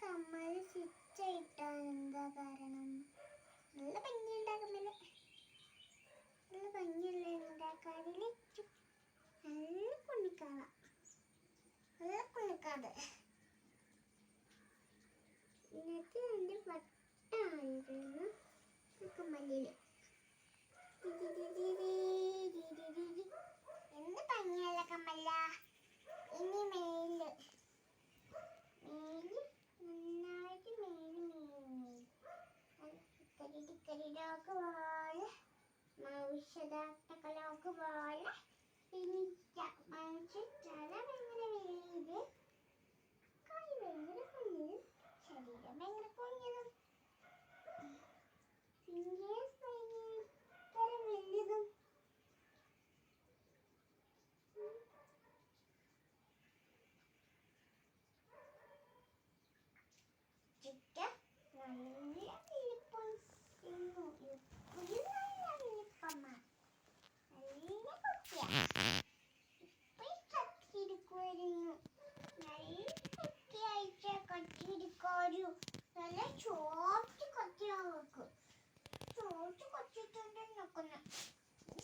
കമ്മൽ സ്വിച്ച് ഇട്ടാൻ എന്താ കാരണം. നല്ല ഭംഗി ഉണ്ടാക്കുന്നില്ല നല്ല ഭംഗിയല്ലേ ഉണ്ടാക്കാതിൽ നല്ല കുണിക്കാള നല്ല കുണിക്കാട് ഇന്നത്തെ എന്റെ വട്ടായിരുന്നു കമ്മലിൽ എന്ത് ഭംഗിയല്ല കമ്മല്ല ഇനി ഡോക്ക് പോലെ ഔഷധാർത്ഥകളൊക്കെ പോലെ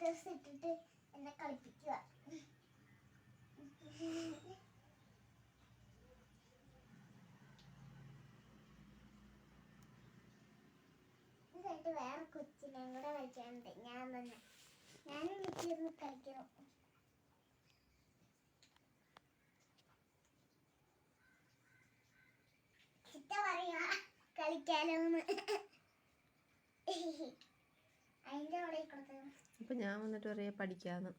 ഡ്രസ് ഇട്ടിട്ട് എന്നെ കളിപ്പിക്കുക. വേറെ കൊച്ചിനെ കൂടെ കളിക്കാനുണ്ട്. ഞാൻ തന്നെ ഞാനും വീട്ടിലിരുന്ന് കളിക്കണം. ചിത്ത പറയാ കളിക്കാലോന്ന്. അപ്പം ഞാൻ വന്നിട്ട് പറയാ പഠിക്കാന്ന്.